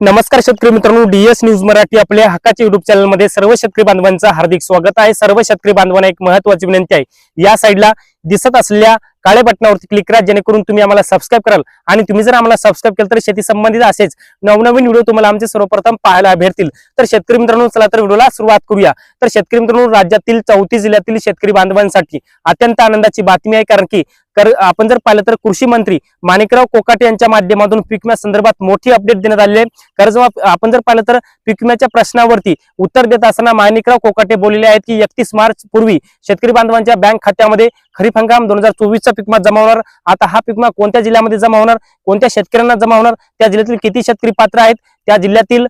नमस्कार शेतकरी मित्रांनो डीएस न्यूज मराठी आपल्या हक्काच्या युट्यूब चॅनलमध्ये सर्व शेतकरी बांधवांचं हार्दिक स्वागत आहे. सर्व शेतकरी बांधवांना एक महत्वाची विनंती आहे. या साईडला दिसत असलेल्या काळ्या बटनावरती क्लिक करा जेणेकरून तुम्ही आम्हाला सबस्क्राईब कराल. आणि तुम्ही जर आम्हाला सबस्क्राईब केलं तर शेती संबंधित असेच नवनवीन व्हिडिओ तुम्हाला आमचे सर्वप्रथम पाहायला भेटतील. तर शेतकरी मित्रांनो चला तर व्हिडिओला सुरुवात करूया. तर शेतकरी मित्रांनो राज्यातील चौथी जिल्ह्यातील शेतकरी बांधवांसाठी अत्यंत आनंदाची बातमी आहे. कारण की आपण जर पाहिलं तर कृषी मंत्री माणिकराव कोकाटे यांच्या माध्यमातून पीक संदर्भात मोठी अपडेट देण्यात आले आहे. कर्ज आपण जर पाहिलं तर पीक विम्याच्या प्रश्नावरती उत्तर देत असताना माणिकराव कोकाटे बोललेले आहेत की एकतीस मार्च पूर्वी शेतकरी बांधवांच्या बँक खात्यामध्ये खरीप हंगाम दोन हजार चोवीसचा पीकमा जमा होणार. आता हा पिकमा कोणत्या जिल्ह्यामध्ये जमा होणार? कोणत्या शेतकऱ्यांना जमा होणार? त्या जिल्ह्यातील किती शेतकरी पात्र आहेत? त्या जिल्ह्यातील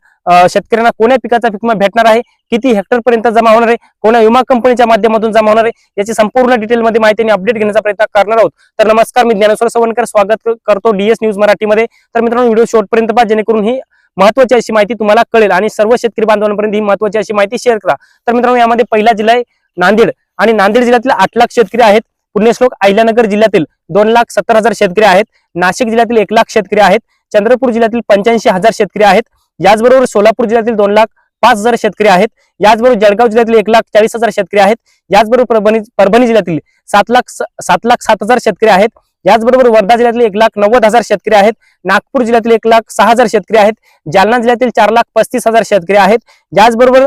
शेतकऱ्यांना कोण्या पिकाचा पिकमा भेटणार आहे? किती हेक्टर पर्यंत जमा होणार आहे? कोणा विमा कंपनीच्या माध्यमातून जमा होणार आहे? याची संपूर्ण डिटेलमध्ये माहिती आणि अपडेट घेण्याचा प्रयत्न करणार आहोत. तर नमस्कार मी ज्ञानेश्वर सवणकर स्वागत करतो डीएस न्यूज मराठीमध्ये. तर मित्रांनो व्हिडिओ शेवटपर्यंत पहा जेणेकरून ही महत्वाची अशी माहिती तुम्हाला कळेल आणि सर्व शेतकरी बांधवांपर्यंत ही महत्वाची अशी माहिती शेअर करा. तर मित्रांनो यामध्ये पहिला जिल्हा आहे नांदेड आणि नांदेड जिल्ह्यातील आठ लाख शेतकरी आहेत. पुण्यश्लोक अहिल्यानगर जिल्ह्यातील दोन लाख सत्तर हजार शेतकरी आहेत. नाशिक जिल्ह्यातील एक लाख शेतकरी आहेत. चंद्रपूर जिल्ह्यातील पंच्याऐंशी हजार शेतकरी आहेत. याचबरोबर सोलापूर जिल्ह्यातील दोन लाख पाच हजार शेतकरी आहेत. याचबरोबर जळगाव जिल्ह्यातील एक लाख चाळीस हजार शेतकरी आहेत. याचबरोबर परभणी परभणी जिल्ह्यातील सात लाख स- सात लाख सात हजार शेतकरी आहेत. याचबरोबर वर्धा जिल्ह्यातील एक लाख नव्वद हजार शेतकरी आहेत नागपूर जिल्ह्यातील एक लाख सहा हजार शेतकरी आहेत जालना जिल्ह्यातील चार लाख पस्तीस हजार शेतकरी आहेत याचबरोबर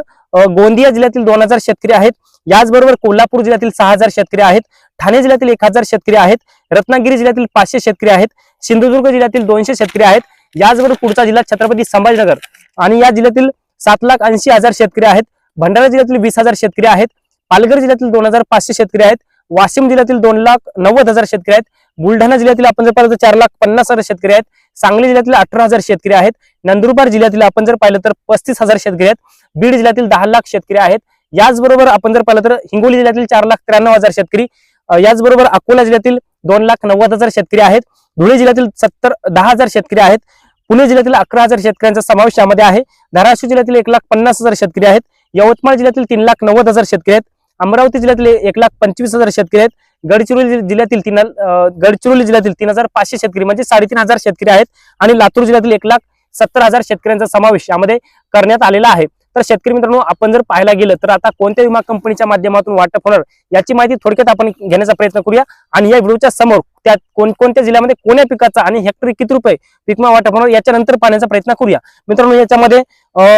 गोंदिया जिल्ह्यातील दोन हजार शेतकरी आहेत याचबरोबर कोल्हापूर जिल्ह्यातील सहा हजार शेतकरी आहेत ठाणे जिल्ह्यातील एक हजार शेतकरी आहेत रत्नागिरी जिल्ह्यातील पाचशे शेतकरी आहेत सिंधुदुर्ग जिल्ह्यातील दोनशे शेतकरी आहेत याचबरोबर पुढचा जिल्हा छत्रपती संभाजीनगर आणि या जिल्ह्यातील सात लाख ऐंशी हजार शेतकरी आहेत भंडारा जिल्ह्यातील वीस हजार शेतकरी आहेत पालघर जिल्ह्यातील दोन हजार पाचशे शेतकरी आहेत वाशिम जिल्ह्यातील दोन लाख नव्वद हजार शेतकरी आहेत. बुलढाणा जिल्ह्यातील आपण जर पाहिलं तर चार लाख पन्नास हजार शेतकरी आहेत. सांगली जिल्ह्यातील अठरा हजार शेतकरी आहेत. नंदुरबार जिल्ह्यातील आपण जर पाहिलं तर पस्तीस हजार शेतकरी आहेत. बीड जिल्ह्यातील दहा लाख शेतकरी आहेत. याचबरोबर आपण जर पाहिलं तर हिंगोली जिल्ह्यातील चार लाख त्र्याण्णव हजार शेतकरी याचबरोबर अकोला जिल्ह्यातील दोन लाख नव्वद हजार शेतकरी आहेत. धुळे जिल्ह्यातील सत्तर दहा हजार शेतकरी आहेत. पुणे जिल्ह्यातील अकरा हजार शेतकऱ्यांचा समावेश यामध्ये आहे. धाराशिव जिल्ह्यातील एक लाख पन्नास हजार शेतकरी आहेत. यवतमाळ जिल्ह्यातील तीन लाख नव्वद हजार शेतकरी आहेत. अमरावती जिल्ह्यातील एक लाख पंचवीस हजार शेतकरी आहेत. गडचिरोली जिल्ह्यातील तीन गडचिरोली जिल्ह्यातील तीन हजार पाचशे शेतकरी म्हणजे साडेतीन हजार शेतकरी आहेत आणि लातूर जिल्ह्यातील एक लाख सत्तर हजार शेतकऱ्यांचा समावेश यामध्ये करण्यात आलेला आहे. तर शेतकरी मित्रांनो आपण जर पाहायला गेलं तर आता कोणत्या विमा कंपनीच्या माध्यमातून वाटप होणार याची माहिती थोडक्यात आपण घेण्याचा प्रयत्न करूया. आणि या व्हिडिओच्या समोर त्या कोणकोणत्या जिल्ह्यामध्ये कोण्या पिकाचा आणि हेक्टरी किती रुपये पिकमा वाटप होणार याच्या नंतर पाहण्याचा प्रयत्न करूया. मित्रांनो याच्यामध्ये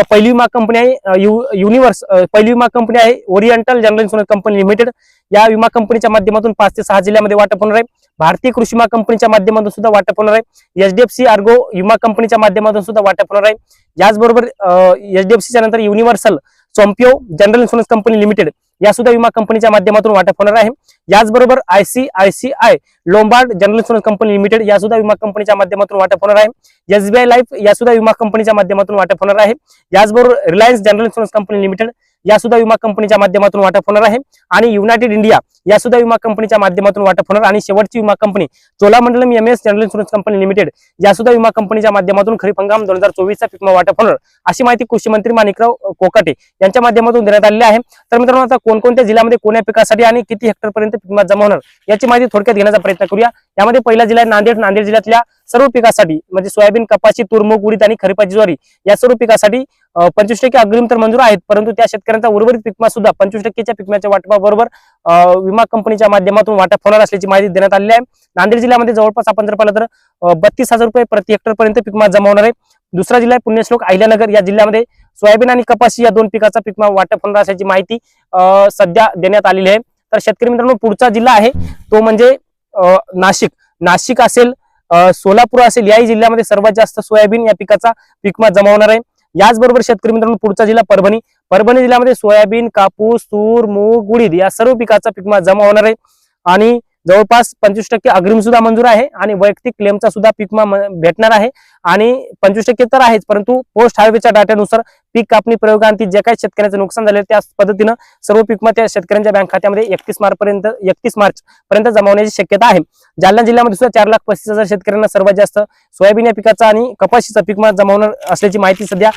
पहिली विमा कंपनी आहे यु- युनिव्हर्स पहिली विमा कंपनी आहे Oriental general insurance company limited या विमा कंपनीच्या माध्यमातून पाच ते सहा जिल्ह्यामध्ये वाटप होणार आहे. भारतीय कृषी विमा कंपनीच्या माध्यमातून सुद्धा वाटप होणार आहे. एचडीएफसी आर्गो विमा कंपनीच्या माध्यमातून सुद्धा वाटप होणार आहे. याचबरोबर एचडीएफसीच्या नंतर Universal Sompo general insurance company limited या सुद्धा विमा कंपनीच्या माध्यमातून वाटप होणार आहे. याचबरोबर ICICI Lombard general insurance company limited या सुद्धा विमा कंपनीच्या माध्यमातून वाटप होणार आहे. एसबीआय लाईफ या सुद्धा विमा कंपनीच्या माध्यमातून वाटप होणार आहे. याचबरोबर Reliance general insurance company limited या सुद्धा विमा कंपनीच्या माध्यमातून वाटप होणार आहे. आणि युनायटेड इंडिया या सुद्धा विमा कंपनीच्या माध्यमातून वाटप होणार. आणि शेवटची विमा company Cholamandalam M S general insurance company limited या सुद्धा विमा कंपनीच्या माध्यमातून खरीप हंगाम दोन हजार चोवीसचा पिकमा वाटप होणार. अशी माहिती कृषी मंत्री माणिकराव कोकाटे यांच्या माध्यमातून देण्यात आलेली आहे. तर मित्रांनो आता कोणकोणत्या जिल्ह्यामध्ये कोण्या पिकासाठी आणि किती हेक्टर पर्यंत जमा होणार याची माहिती थोडक्यात घेण्याचा प्रयत्न करूया. यामध्ये पहिला जिल्हा आहे नांदेड. नांदेड जिल्ह्यातल्या सर्व पिकासाठी म्हणजे सोयाबीन कपाशी तुरमूग उडीद आणि खरीपाची ज्वारी या सर्व पिकासाठी पंचवीस टक्के अग्रिम तर मंजूर आहेत. परंतु त्या शेतकऱ्यांचा उर्वरित पिकमा सुद्धा पंचवीस टक्केच्या पिकम्याच्या वाटपाबरोबर विमा कंपनीच्या माध्यमातून वाटप होणार असल्याची माहिती देण्यात आली आहे. नांदेड जिल्ह्यामध्ये जवळपास आपण जर पाहिलं तर बत्तीस हजार रुपये प्रति हेक्टर पर्यंत पिकमा जमा होणार आहे. दुसरा जिल्हा आहे पुण्यश्लोक अहिल्यानगर. या जिल्ह्यामध्ये सोयाबीन आणि कपाशी या दोन पिकाचा पिकमा वाटप होणार असल्याची माहिती सध्या देण्यात आलेली आहे. तर शेतकरी मित्रांनो पुढचा जिल्हा आहे तो म्हणजे नाशिक. नाशिक असेल सोलापूर असेल याही जिल्ह्यामध्ये सर्वात जास्त सोयाबीन या पिकाचा पिकमा जमा होणार आहे. याचबरोबर शेतकरी मित्रांनो पुढचा जिल्हा परभणी. परभणी जिल्ह्यामध्ये सोयाबीन कापूस तूर मूग उडीद या सर्व पिकाचा पिकमा जमा होणार आहे. आणि जवळपास पंचवीस टक्के अग्रिम सुद्धा मंजूर आहे आणि वैयक्तिक क्लेमचा सुद्धा पिकमा भेटणार आहे. आणि पंचवीस टक्के तर आहेच परंतु पोस्ट हायवेच्या डाट्यानुसार पीक कापणी प्रयोगांती जे काही शेतकऱ्यांचं नुकसान झाले त्या पद्धतीनं सर्व पीक विमा त्या शेतकऱ्यांच्या बँक खात्यामध्ये एकतीस मार्च पर्यंत एकतीस मार्च पर्यंत जमावण्याची शक्यता आहे. जालना जिल्ह्यामध्ये सुद्धा चार लाख पस्तीस हजार शेतकऱ्यांना सर्वात जास्त सोयाबीन या पिकाचा आणि कपाशीचा पीक जमावणार असल्याची माहिती सध्या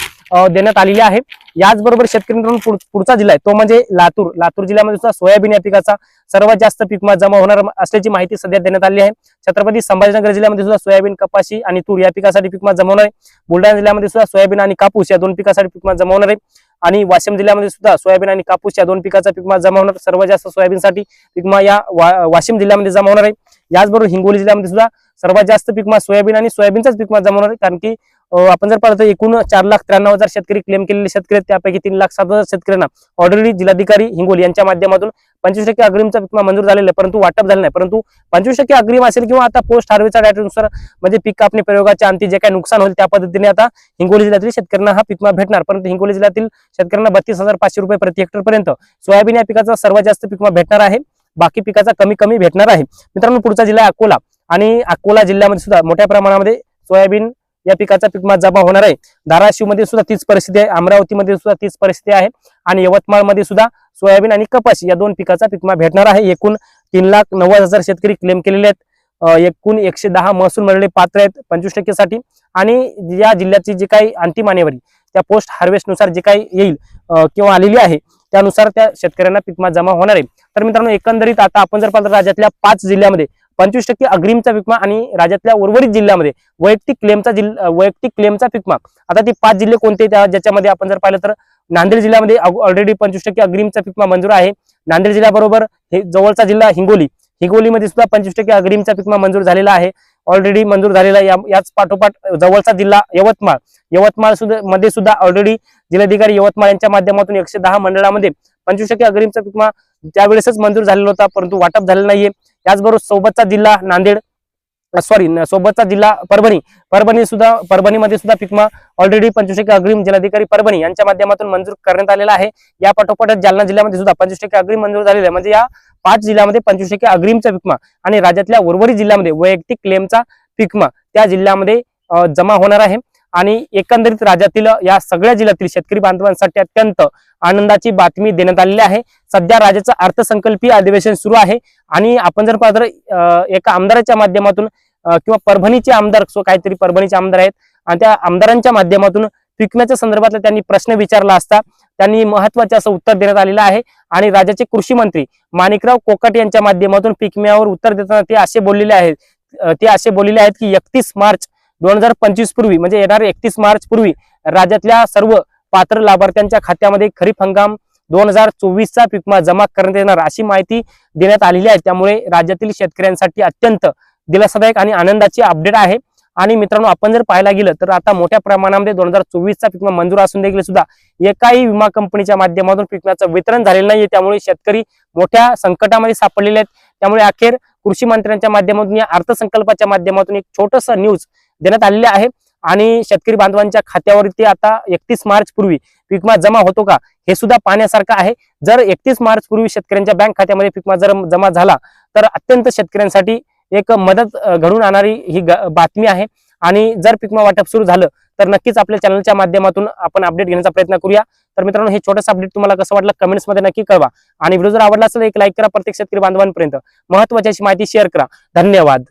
देण्यात आलेली आहे. याचबरोबर शेतकरी मित्रांनो पुढ- पुढचा जिल्हा आहे तो म्हणजे लातूर. लातूर जिल्ह्यामध्ये सुद्धा सोयाबीन या पिकाचा सर्वात जास्त पीक जमा होणार असल्याची माहिती सध्या देण्यात आली आहे. छत्रपती संभाजीनगर जिल्ह्यामध्ये सुद्धा सोयाबीन कपाशी आणि तूर या पिकासाठी पीक विमा जमा होणार आहे. बुलढाणा जिल्ह्यामध्ये सुद्धा सोयाबीन आणि कापूस या दोन पिकासाठी पिकमा जमावणार आहे. आणि वाशिम जिल्ह्यामध्ये सुद्धा सोयाबीन आणि कापूस या दोन पिकाचा पीक जमावणार जमा होणार सर्वात जास्त सोयाबीनसाठी पीक या वा- वाशिम जिल्ह्यामध्ये जमा होणार आहे. याचबरोबर हिंगोली जिल्ह्यामध्ये सुद्धा सर्वात जास्त पिकमा सोयाबीन आणि सोयाबीनचाच पीक विमा जमा होणार आहे. कारण की आपण जर पाहिलं तर एकूण चार लाख त्र्याण्णव हजार शेतकरी क्लेम केलेले शेतकरी आहेत. त्यापैकी तीन लाख सात हजार शेतकऱ्यांना ऑलरेडी जिल्हाधिकारी हिंगोली यांच्या माध्यमातून पंचवीस टक्के अग्रिमचा पीक विमा मंजूर झालेला आहे परंतु वाटप झालं नाही. परंतु पंचवीस टक्के अग्रिम असेल किंवा आता पोस्ट हार्वेच्या डायरेनुसार म्हणजे पीक कापणी प्रयोगाच्या अंती जे काही नुकसान होईल त्या पद्धतीने आता हिंगोली जिल्ह्यातील शेतकऱ्यांना हा पिकमा भेटणार. परंतु हिंगोली जिल्ह्यातील शेतकऱ्यांना बत्तीस हजार पाचशे रुपये प्रति हेक्टर पर्यंत सोयाबीन या पिकाचा सर्वात जास्त पिकमा भेटणार आहे. बाकी पिकाचा कमी कमी भेटणार आहे. मित्रांनो पुढचा जिल्हा अकोला आणि अकोला जिल्ह्यामध्ये सुद्धा मोठ्या प्रमाणामध्ये सोयाबीन या पिकाचा पिकमा जमा होणार आहे. धाराशिवमध्ये सुद्धा तीच परिस्थिती आहे. अमरावतीमध्ये सुद्धा तीच परिस्थिती आहे. आणि यवतमाळमध्ये सुद्धा सोयाबीन आणि कपाशी या दोन पिकाचा पीक विमा भेटणार आहे. एकूण तीन लाख नव्वद हजार शेतकरी क्लेम केलेले आहेत. एकूण एकशे दहा महसूल मिळालेले पात्र आहेत पंचवीस टक्केसाठी आणि या जिल्ह्याची जी काही अंतिम आणेवारी त्या पोस्ट हार्वेस्टनुसार जे काही येईल किंवा आलेली आहे त्यानुसार त्या शेतकऱ्यांना पिकमा जमा होणार आहे. तर मित्रांनो एकंदरीत आता आपण जर पाहिलं तर राज्यातल्या पाच जिल्ह्यामध्ये पंचवीस टक्के अग्रिमचा पिकमा आणि राज्यातल्या उर्वरित जिल्ह्यामध्ये वैयक्तिक क्लेमचा जिल्हा वैयक्तिक क्लेमचा पिकमा आता ते पाच जिल्हे कोणते त्या ज्याच्यामध्ये आपण जर पाहिलं तर नांदेड जिल्ह्यामध्ये ऑलरेडी पंचवीस टक्के अग्रिमचा पिकमा मंजूर आहे. नांदेड जिल्ह्याबरोबर हे जवळचा जिल्हा हिंगोली. हिंगोलीमध्ये सुद्धा पंचवीस टक्के अग्रिमचा पिकमा मंजूर झालेला आहे. ऑलरेडी मंजूर झालेला आहे. या- याच पाठोपाठ जवळचा जिल्हा यवतमाळ. यवतमाळ सुद्धा मध्ये सुद्धा ऑलरेडी जिल्हाधिकारी यवतमाळ यांच्या माध्यमातून एकशे दहा मंडळामध्ये पंचवीस टक्के अग्रिमचा पिकमा त्यावेळेसच मंजूर झालेला होता परंतु वाटप झालेलं नाहीये. त्याचबरोबर सोबतचा जिल्हा नांदेड सॉरी सोबतचा जिल्हा परभणी. परभणी सुद्धा परभणीमध्ये सुद्धा पिकमा ऑलरेडी पंचवीस टक्के अग्रिम जिल्हाधिकारी परभणी यांच्या माध्यमातून मंजूर करण्यात आलेला आहे. या पाठोपाठ जालना जिल्ह्यामध्ये सुद्धा पंचवीस टक्के अग्रिम मंजूर झालेला आहे. म्हणजे या पाच जिल्ह्यामध्ये पंचवीस टक्के अग्रिमचा पिकमा आणि राज्यातल्या उर्वरित जिल्ह्यामध्ये वैयक्तिक क्लेमचा पिकमा त्या जिल्ह्यामध्ये जमा होणार आहे. आणि एकंदरीत राज्यातील या सगळ्या जिल्ह्यातील शेतकरी बांधवांसाठी अत्यंत आनंदाची बातमी देण्यात आलेली आहे. सध्या राज्याचं अर्थसंकल्पीय अधिवेशन सुरू आहे आणि आपण जर पाहिलं एका आमदाराच्या माध्यमातून किंवा परभणीचे आमदार सो काहीतरी परभणीचे आमदार आहेत आणि त्या आमदारांच्या माध्यमातून पिकम्याच्या संदर्भातला त्यांनी प्रश्न विचारला असता त्यांनी महत्त्वाचे असं उत्तर देण्यात आलेलं आहे आणि राज्याचे कृषी मंत्री माणिकराव कोकट यांच्या माध्यमातून पिकम्यावर उत्तर देताना ते असे बोललेले आहेत ते असे बोललेले आहेत की एकतीस मार्च दोन हजार पंचवीस पूर्वी म्हणजे येणार एकतीस मार्च पूर्वी राज्यातल्या सर्व पात्र लाभार्थ्यांच्या खात्यामध्ये खरीप हंगाम दोन हजार चोवीसचा पिकमा जमा करण्यात येणार अशी माहिती देण्यात आलेली आहे. त्यामुळे राज्यातील शेतकऱ्यांसाठी अत्यंत दिलासादायक आणि आनंदाची अपडेट आहे. आणि मित्रांनो आपण जर पाहायला गेलं तर आता मोठ्या प्रमाणामध्ये दोन हजार चोवीसचा पिकमा मंजूर असून देखील सुद्धा एकाही विमा कंपनीच्या माध्यमातून पिकम्याचं वितरण झालेलं नाहीये. त्यामुळे शेतकरी मोठ्या संकटामध्ये सापडलेले आहेत. त्यामुळे अखेर कृषी मंत्र्यांच्या माध्यमातून या अर्थसंकल्पाच्या माध्यमातून एक छोटस न्यूज देण्यात आलेले आहे. आणि शेतकरी बांधवांच्या खात्यावरती आता एकतीस मार्च पूर्वी पिकमा जमा होतो का? हे सुद्धा पाहण्यासारखं आहे. जर एकतीस मार्च पूर्वी शेतकऱ्यांच्या बँक खात्यामध्ये पिकमा जर जमा झाला तर अत्यंत शेतकऱ्यांसाठी एक मदत घडून आणणारी ही ग- बातमी आहे. आणि जर पिकमा वाटप सुरू झालं तर नक्कीच आपल्या चॅनलच्या माध्यमातून आपण अपडेट घेण्याचा प्रयत्न करूया. तर मित्रांनो हे छोटंसं अपडेट तुम्हाला कसं वाटलं कमेंट्समध्ये नक्की कळवा. आणि व्हिडिओ जर आवडला असेल तर एक लाईक करा प्रत्येक शेतकरी बांधवांपर्यंत. महत्वाची माहिती शेअर करा. धन्यवाद.